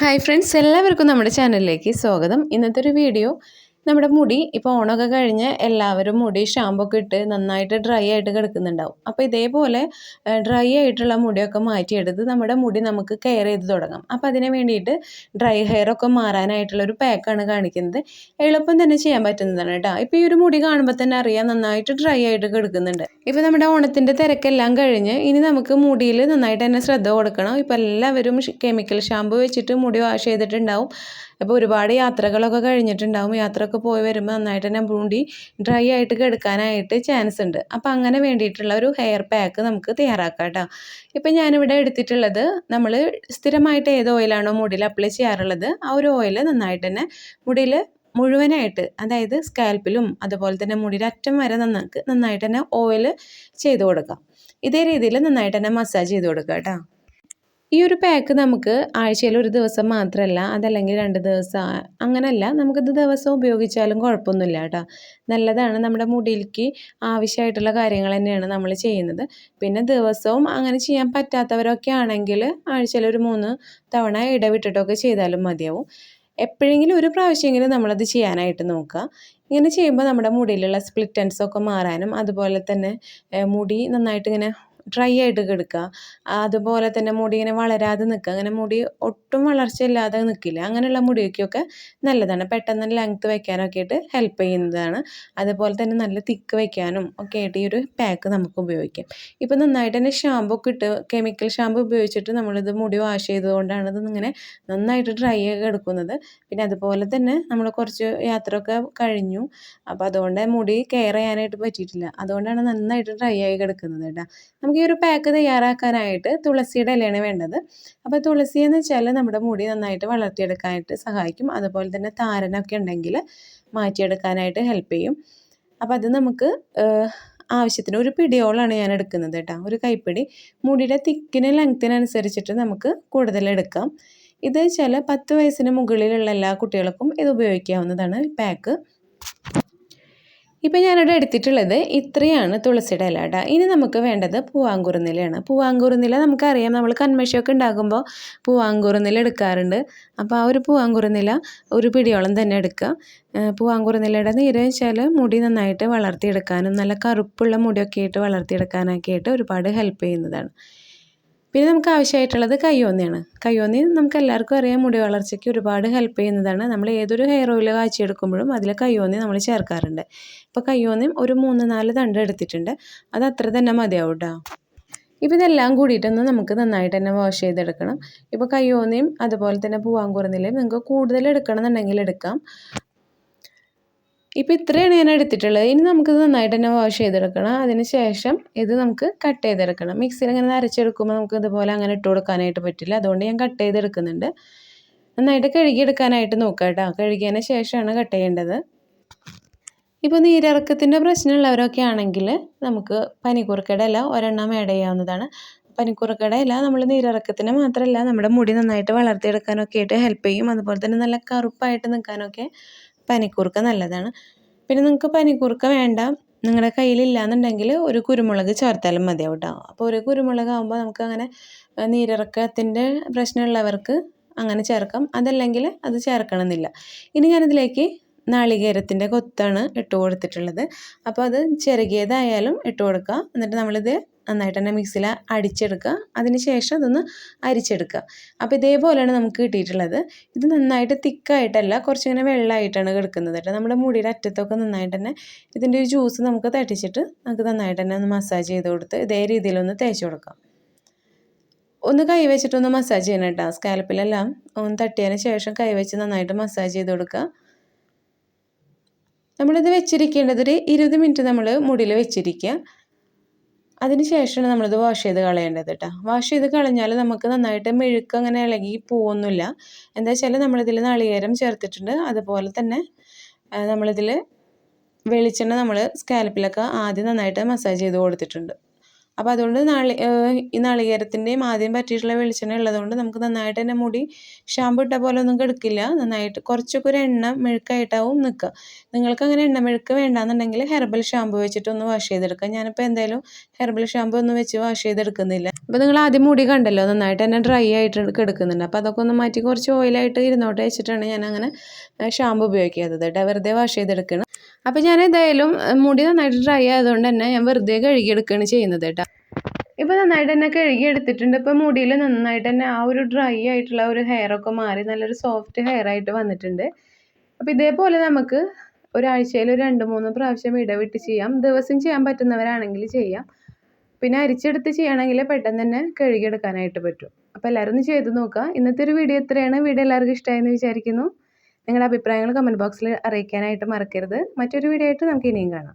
Hi friends എല്ലാവർക്കും നമ്മുടെ ചാനലിലേക്ക് സ്വാഗതം. ഇന്നത്തെ ഒരു വീഡിയോ നമ്മുടെ മുടി ഇപ്പോൾ ഓണമൊക്കെ കഴിഞ്ഞ് എല്ലാവരും മുടി ഷാമ്പു ഒക്കെ ഇട്ട് നന്നായിട്ട് ഡ്രൈ ആയിട്ട് കിടക്കുന്നുണ്ടാവും. അപ്പോൾ ഇതേപോലെ ഡ്രൈ ആയിട്ടുള്ള മുടിയൊക്കെ മാറ്റിയെടുത്ത് നമ്മുടെ മുടി നമുക്ക് കെയർ ചെയ്ത് തുടങ്ങാം. അപ്പോൾ അതിന് വേണ്ടിയിട്ട് ഡ്രൈ ഹെയർ ഒക്കെ മാറാനായിട്ടുള്ള ഒരു പാക്കാണ് കാണിക്കുന്നത്. എളുപ്പം തന്നെ ചെയ്യാൻ പറ്റുന്നതാണ് കേട്ടോ. ഇപ്പോൾ ഈ ഒരു മുടി കാണുമ്പോൾ തന്നെ അറിയാം നന്നായിട്ട് ഡ്രൈ ആയിട്ട് കിടക്കുന്നുണ്ട്. ഇപ്പോൾ നമ്മുടെ ഓണത്തിന്റെ തിരക്കെല്ലാം കഴിഞ്ഞ് ഇനി നമുക്ക് മുടിയിൽ നന്നായിട്ട് തന്നെ ശ്രദ്ധ കൊടുക്കണം. ഇപ്പോൾ എല്ലാവരും കെമിക്കൽ ഷാമ്പു വെച്ചിട്ട് മുടി വാഷ് ചെയ്തിട്ടുണ്ടാവും. അപ്പോൾ ഒരുപാട് യാത്രകളൊക്കെ കഴിഞ്ഞിട്ടുണ്ടാവും. യാത്രയൊക്കെ പോയി വരുമ്പോൾ നന്നായിട്ട് തന്നെ മുണ്ടി ഡ്രൈ ആയിട്ട് കിടക്കാനായിട്ട് ചാൻസ് ഉണ്ട്. അപ്പോൾ അങ്ങനെ വേണ്ടിയിട്ടുള്ള ഒരു ഹെയർ പാക്ക് നമുക്ക് തയ്യാറാക്കാം കേട്ടോ ഇപ്പം ഞാനിവിടെ എടുത്തിട്ടുള്ളത് നമ്മൾ സ്ഥിരമായിട്ട് ഏത് ഓയിലാണോ മുടിയിൽ അപ്ലൈ ചെയ്യാറുള്ളത് ആ ഒരു ഓയിൽ നന്നായിട്ട് തന്നെ മുടിയിൽ മുഴുവനായിട്ട് അതായത് സ്കാൽപ്പിലും അതുപോലെ തന്നെ മുടിയുടെ അറ്റം വരെ നന്നാക്ക് നന്നായിട്ട് തന്നെ ഓയിൽ ചെയ്ത് കൊടുക്കാം. ഇതേ രീതിയിൽ നന്നായിട്ട് തന്നെ മസാജ് ചെയ്ത് കൊടുക്കുക കേട്ടോ ഈ ഒരു പാക്ക് നമുക്ക് ആഴ്ചയിൽ ഒരു ദിവസം മാത്രമല്ല അതല്ലെങ്കിൽ രണ്ട് ദിവസം അങ്ങനെയല്ല നമുക്കിത് ദിവസം ഉപയോഗിച്ചാലും കുഴപ്പമൊന്നുമില്ല കേട്ടോ. നല്ലതാണ്. നമ്മുടെ മുടിയിലേക്ക് ആവശ്യമായിട്ടുള്ള കാര്യങ്ങൾ തന്നെയാണ് നമ്മൾ ചെയ്യുന്നത്. പിന്നെ ദിവസവും അങ്ങനെ ചെയ്യാൻ പറ്റാത്തവരൊക്കെ ആണെങ്കിൽ ആഴ്ചയിൽ ഒരു മൂന്ന് തവണ ഇടവിട്ടിട്ടൊക്കെ ചെയ്താലും മതിയാവും. എപ്പോഴെങ്കിലും ഒരു പ്രാവശ്യമെങ്കിലും നമ്മളത് ചെയ്യാനായിട്ട് നോക്കുക. ഇങ്ങനെ ചെയ്യുമ്പോൾ നമ്മുടെ മുടിയിലുള്ള സ്പ്ലിറ്റൻസൊക്കെ മാറാനും അതുപോലെ തന്നെ മുടി നന്നായിട്ട് ഇങ്ങനെ ഡ്രൈ ആയിട്ട് കിടക്കുക അതുപോലെ തന്നെ മുടി ഇങ്ങനെ വളരാതെ നിൽക്കുക അങ്ങനെ മുടി ഒട്ടും വളർച്ചയില്ലാതെ നിൽക്കില്ല അങ്ങനെയുള്ള മുടിയൊക്കെയൊക്കെ നല്ലതാണ്. പെട്ടെന്ന് ലെങ്ത്ത് വയ്ക്കാനൊക്കെ ആയിട്ട് ഹെൽപ്പ് ചെയ്യുന്നതാണ്. അതുപോലെ തന്നെ നല്ല തിക്ക് വയ്ക്കാനും ഒക്കെ ആയിട്ട് ഈ ഒരു പാക്ക് നമുക്ക് ഉപയോഗിക്കാം. ഇപ്പം നന്നായിട്ട് തന്നെ ഷാമ്പു ഇട്ട് കെമിക്കൽ ഷാമ്പു ഉപയോഗിച്ചിട്ട് നമ്മളിത് മുടി വാഷ് ചെയ്തുകൊണ്ടാണ് ഇത് ഇങ്ങനെ നന്നായിട്ട് ഡ്രൈ ആയി എടുക്കുന്നത് പിന്നെ അതുപോലെ തന്നെ നമ്മൾ കുറച്ച് യാത്രയൊക്കെ കഴിഞ്ഞു. അപ്പോൾ അതുകൊണ്ട് മുടി കെയർ ചെയ്യാനായിട്ട് പറ്റിയിട്ടില്ല. അതുകൊണ്ടാണ് നന്നായിട്ട് ഡ്രൈ ആയി കിടക്കുന്നത് കേട്ടോ. നമുക്ക് ഈ ഒരു പാക്ക് തയ്യാറാക്കാനായിട്ട് തുളസിയുടെ ഇലയാണ് വേണ്ടത്. അപ്പോൾ തുളസി എന്ന് വെച്ചാൽ നമ്മുടെ മുടി നന്നായിട്ട് വളർത്തിയെടുക്കാനായിട്ട് സഹായിക്കും. അതുപോലെ തന്നെ താരനൊക്കെ ഉണ്ടെങ്കിൽ മാറ്റിയെടുക്കാനായിട്ട് ഹെൽപ്പ് ചെയ്യും. അപ്പോൾ അത് നമുക്ക് ആവശ്യത്തിന് ഒരു പിടിയോളാണ് ഞാൻ എടുക്കുന്നത് കേട്ടോ. ഒരു കൈപ്പിടി. മുടിയുടെ തിക്കിന് ലെങ്ത്തിനനുസരിച്ചിട്ട് നമുക്ക് കൂടുതൽ എടുക്കാം. ഇത് ചില പത്ത് വയസ്സിന് മുകളിലുള്ള എല്ലാ കുട്ടികൾക്കും ഇത് ഉപയോഗിക്കാവുന്നതാണ് പാക്ക് ഇപ്പം ഞാനിവിടെ എടുത്തിട്ടുള്ളത് ഇത്രയാണ് തുളസിയുടെ ഇല കേട്ടോ ഇനി നമുക്ക് വേണ്ടത് പൂവാങ്കുറുന്നിലയാണ് പൂവാങ്കുറുന്നില നമുക്കറിയാം. നമ്മൾ കൺമഷിയൊക്കെ ഉണ്ടാകുമ്പോൾ പൂവാങ്കുറുന്നില എടുക്കാറുണ്ട്. അപ്പോൾ ആ ഒരു പൂവാങ്കുറുന്നില ഒരു പിടിയോളം തന്നെ എടുക്കുക പൂവാങ്കുറുന്നിലയുടെ നീര് വെച്ചാൽ മുടി നന്നായിട്ട് വളർത്തിയെടുക്കാനും നല്ല കറുപ്പുള്ള മുടിയൊക്കെ ആയിട്ട് വളർത്തിയെടുക്കാനൊക്കെ ആയിട്ട് ഒരുപാട് ഹെൽപ്പ് ചെയ്യുന്നതാണ്. പിന്നെ നമുക്ക് ആവശ്യമായിട്ടുള്ളത് കയ്യോന്നിയാണ്. കയ്യോന്നി നമുക്ക് എല്ലാവർക്കും അറിയാം മുടി വളർച്ചയ്ക്ക് ഒരുപാട് ഹെൽപ്പ് ചെയ്യുന്നതാണ്. നമ്മൾ ഏതൊരു ഹെയർ ഓയിൽ കാച്ചിയെടുക്കുമ്പോഴും അതിൽ കയ്യോന്നി നമ്മൾ ചേർക്കാറുണ്ട്. ഇപ്പോൾ കയ്യോന്നിയും ഒരു മൂന്ന് നാല് തണ്ട് എടുത്തിട്ടുണ്ട്. അത് അത്ര തന്നെ മതിയാവും കേട്ടോ ഇപ്പോൾ ഇതെല്ലാം കൂടിയിട്ടൊന്ന് നമുക്ക് നന്നായിട്ട് തന്നെ വാഷ് ചെയ്തെടുക്കണം. ഇപ്പോൾ കയ്യോന്നിയും അതുപോലെ തന്നെ പൂവാങ്കുറനിലയും നിങ്ങൾക്ക് കൂടുതൽ എടുക്കണം എന്നുണ്ടെങ്കിൽ എടുക്കാം. ഇപ്പോൾ ഇത്രയാണ് ഞാൻ എടുത്തിട്ടുള്ളത്. ഇനി നമുക്കിത് നന്നായിട്ട് തന്നെ വാഷ് ചെയ്തെടുക്കണം. അതിന് ശേഷം ഇത് നമുക്ക് കട്ട് ചെയ്തെടുക്കണം. മിക്സിയിൽ ഇങ്ങനെ അരച്ചെടുക്കുമ്പോൾ നമുക്ക് ഇതുപോലെ അങ്ങനെ ഇട്ട് കൊടുക്കാനായിട്ട് പറ്റില്ല. അതുകൊണ്ട് ഞാൻ കട്ട് ചെയ്തെടുക്കുന്നുണ്ട്. നന്നായിട്ട് കഴുകിയെടുക്കാനായിട്ട് നോക്കുക കേട്ടോ. കഴുകിയതിന് ശേഷമാണ് കട്ട് ചെയ്യേണ്ടത്. ഇപ്പോൾ നീരിറക്കത്തിന്റെ പ്രശ്നമുള്ളവരൊക്കെ ആണെങ്കിൽ നമുക്ക് പനിക്കൂർക്കയുടെ ഇല ഒരെണ്ണം ആഡ് ചെയ്യാവുന്നതാണ്. പനിക്കൂർക്കയുടെ ഇല നമ്മൾ നീരിറക്കത്തിന് മാത്രമല്ല നമ്മുടെ മുടി നന്നായിട്ട് വളർത്തിയെടുക്കാനൊക്കെ ആയിട്ട് ഹെൽപ്പ് ചെയ്യും. അതുപോലെ തന്നെ നല്ല കറുപ്പായിട്ട് നിൽക്കാനൊക്കെ പനിക്കൂർക്ക നല്ലതാണ്. പിന്നെ നിങ്ങൾക്ക് പനിക്കൂർക്ക വേണ്ട. നിങ്ങളുടെ കയ്യിലില്ലാന്നുണ്ടെങ്കിൽ ഒരു കുരുമുളക് ചേർത്താലും മതിയാവും കേട്ടോ അപ്പോൾ ഒരു കുരുമുളക് ആകുമ്പോൾ നമുക്ക് അങ്ങനെ നീരിറക്കത്തിന്റെ പ്രശ്നമുള്ളവർക്ക് അങ്ങനെ ചേർക്കാം. അതല്ലെങ്കിൽ അത് ചേർക്കണമെന്നില്ല. ഇനി ഞാനിതിലേക്ക് നാളികേരത്തിന്റെ കൊത്താണ് ഇട്ട് കൊടുത്തിട്ടുള്ളത്. അപ്പോൾ അത് ചെറുകിയതായാലും ഇട്ട് കൊടുക്കുക. എന്നിട്ട് നമ്മളിത് നന്നായിട്ട് തന്നെ മിക്സിയിൽ അടിച്ചെടുക്കുക. അതിന് ശേഷം അതൊന്ന് അരിച്ചെടുക്കുക. അപ്പോൾ ഇതേപോലെയാണ് നമുക്ക് കിട്ടിയിട്ടുള്ളത്. ഇത് നന്നായിട്ട് തിക്കായിട്ടല്ല കുറച്ചിങ്ങനെ വെള്ളമായിട്ടാണ് കിടക്കുന്നത് കേട്ടോ. നമ്മുടെ മുടിയുടെ അറ്റത്തൊക്കെ നന്നായിട്ട് തന്നെ ഇതിന്റെ ഒരു ജ്യൂസ് നമുക്ക് തട്ടിച്ചിട്ട് നമുക്ക് നന്നായിട്ട് തന്നെ ഒന്ന് മസാജ് ചെയ്ത് കൊടുത്ത് ഇതേ രീതിയിലൊന്ന് തേച്ച് കൊടുക്കാം. ഒന്ന് കൈ വെച്ചിട്ടൊന്ന് മസാജ് ചെയ്യണം കേട്ടോ. സ്കാൽപ്പിലെല്ലാം ഒന്ന് തട്ടിയതിന് ശേഷം കൈ വെച്ച് നന്നായിട്ട് മസാജ് ചെയ്ത് കൊടുക്കുക. നമ്മളിത് വെച്ചിരിക്കേണ്ടത് ഒരു ഇരുപത് മിനിറ്റ് നമ്മൾ മുടിയിൽ വെച്ചിരിക്കുക. അതിന് ശേഷമാണ് നമ്മളിത് വാഷ് ചെയ്ത് കളയേണ്ടത് കേട്ടോ. വാഷ് ചെയ്ത് കളഞ്ഞാൽ നമുക്ക് നന്നായിട്ട് മെഴുക്ക് അങ്ങനെ ഇളകി പോകുന്നില്ല എന്താ വെച്ചാൽ നമ്മളിതിൽ നാളികേരം ചേർത്തിട്ടുണ്ട്. അതുപോലെ തന്നെ നമ്മളിതിൽ വെളിച്ചെണ്ണ നമ്മൾ സ്കാൽപ്പിലൊക്കെ ആദ്യം നന്നായിട്ട് മസാജ് ചെയ്ത് കൊടുത്തിട്ടുണ്ട്. അപ്പോൾ അതുകൊണ്ട് നാളി ഈ നാളികേരത്തിന്റെയും ആദ്യം പറ്റിയിട്ടുള്ള വെളിച്ചെണ്ണ ഉള്ളതുകൊണ്ട് നമുക്ക് നന്നായിട്ട് തന്നെ മുടി ഷാമ്പു ഇട്ട പോലെ ഒന്നും കെടുക്കില്ല. നന്നായിട്ട് കുറച്ചൊക്കെ ഒരു എണ്ണ മെഴുക്കായിട്ടാവും നിൽക്കുക നിങ്ങൾക്ക് അങ്ങനെ എണ്ണ മെഴുക്ക് വേണ്ടാന്നുണ്ടെങ്കിൽ ഹെർബൽ ഷാമ്പു വെച്ചിട്ട് ഒന്ന് വാഷ് ചെയ്തെടുക്കാം ഞാനിപ്പോൾ എന്തായാലും ഹെർബൽ ഷാമ്പു ഒന്നും വെച്ച് വാഷ് ചെയ്തെടുക്കുന്നില്ല. അപ്പോൾ നിങ്ങൾ ആദ്യം മുടി കണ്ടല്ലോ നന്നായിട്ട് തന്നെ ഡ്രൈ ആയിട്ട് കിടക്കുന്നുണ്ട്. അപ്പോൾ അതൊക്കെ ഒന്ന് മാറ്റി കുറച്ച് ഓയിലായിട്ട് ഇരുന്നോട്ട് വെച്ചിട്ടാണ് ഞാൻ അങ്ങനെ ഷാമ്പു ഉപയോഗിക്കാത്തത് കേട്ടോ. വെറുതെ വാഷ് ചെയ്തെടുക്കണം. അപ്പോൾ ഞാൻ എന്തായാലും മുടി നന്നായിട്ട് ഡ്രൈ ആയതുകൊണ്ട് തന്നെ ഞാൻ വെറുതെ കഴുകിയെടുക്കുകയാണ് ചെയ്യുന്നത് കേട്ടോ. ഇപ്പോൾ നന്നായിട്ട് തന്നെ കഴുകി എടുത്തിട്ടുണ്ട് ഇപ്പോൾ മുടിയിൽ നന്നായിട്ട് തന്നെ ആ ഒരു ഡ്രൈ ആയിട്ടുള്ള ഒരു ഹെയർ ഒക്കെ മാറി നല്ലൊരു സോഫ്റ്റ് ഹെയർ ആയിട്ട് വന്നിട്ടുണ്ട്. അപ്പോൾ ഇതേപോലെ നമുക്ക് ഒരാഴ്ചയിൽ ഒരു രണ്ട് മൂന്ന് പ്രാവശ്യം ഇടവിട്ട് ചെയ്യാം. ദിവസം ചെയ്യാൻ പറ്റുന്നവരാണെങ്കിൽ ചെയ്യാം. പിന്നെ അരിച്ചെടുത്ത് ചെയ്യണമെങ്കിൽ പെട്ടെന്ന് തന്നെ കഴുകിയെടുക്കാനായിട്ട് പറ്റും. അപ്പോൾ എല്ലാവരും ഒന്ന് ചെയ്ത് നോക്കുക. ഇന്നത്തെ ഒരു വീഡിയോ എത്രയാണ് വീഡിയോ എല്ലാവർക്കും ഇഷ്ടമായെന്ന് വിചാരിക്കുന്നു. നിങ്ങളുടെ അഭിപ്രായങ്ങൾ കമന്റ് ബോക്സിൽ അറിയിക്കാനായിട്ട് മറക്കരുത്. മറ്റൊരു വീഡിയോ ആയിട്ട് നമുക്ക് ഇനിയും കാണാം.